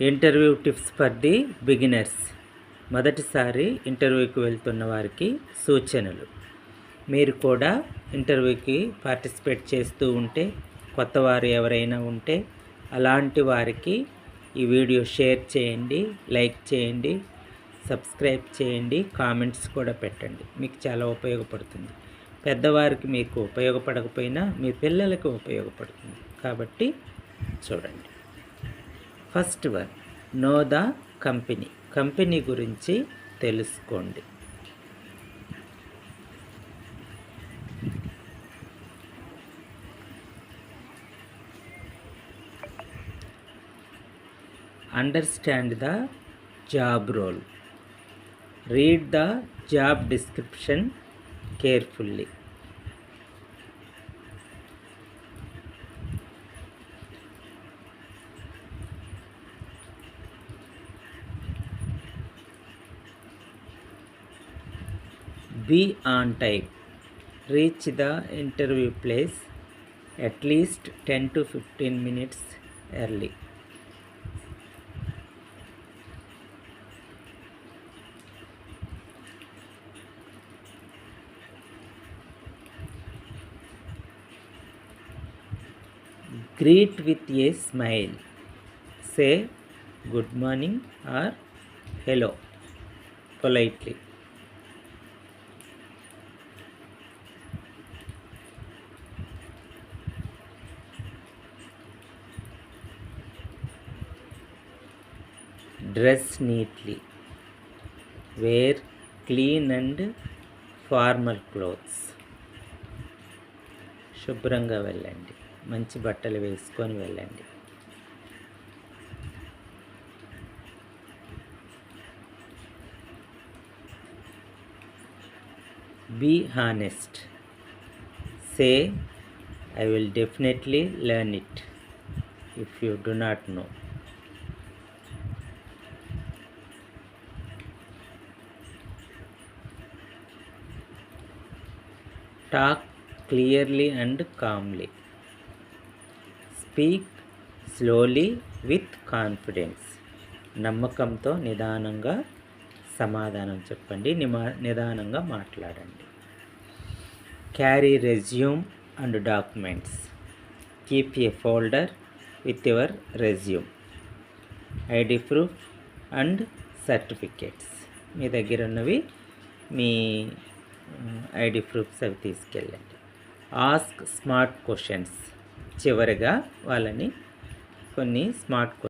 Interview tips for the beginners. మొదటిసారి ఇంటర్వ్యూకి వెళ్తున్న వారికి సూచనలు. మీరు కూడా ఇంటర్వ్యూకి పార్టిసిపేట్ చేస్తూ ఉంటే కొత్త వారు ఎవరైనా ఉంటే అలాంటి వారికి ఈ వీడియో షేర్ చేయండి లైక్ చేయండి సబ్స్క్రైబ్ చేయండి కామెంట్స్ కూడా పెట్టండి. మీకు చాలా ఉపయోగపడుతుంది. పెద్దవారికి మీకు ఉపయోగపడకపోయినా మీ పిల్లలకు ఉపయోగపడుతుంది. కాబట్టి చూడండి. First one know the company. Company గురించి తెలుసుకోండి. Understand the job role read the job description carefully be on time. Reach the interview place at least 10 to 15 minutes early. Greet with a smile. Say good morning or hello politely dress neatly. Wear clean and formal clothes. శుభ్రంగా వెళ్ళండి. మంచి బట్టలు వేసుకొని వెళ్ళండి. Be honest. Say I will definitely learn it. If you do not know. Talk clearly and calmly speak slowly with confidence నమ్మకంతో నిదానంగా సమాధానం చెప్పండి నిమా నిదానంగా మాట్లాడండి. Carry resume and documents keep a folder with your resume ID proof and certificates మీ దగ్గర ఉన్నవి మీ ఐడి ప్రూఫ్స్ అవి తీసుకెళ్ళండి. Ask smart questions. చివరిగా వాళ్ళని కొన్ని స్మార్ట్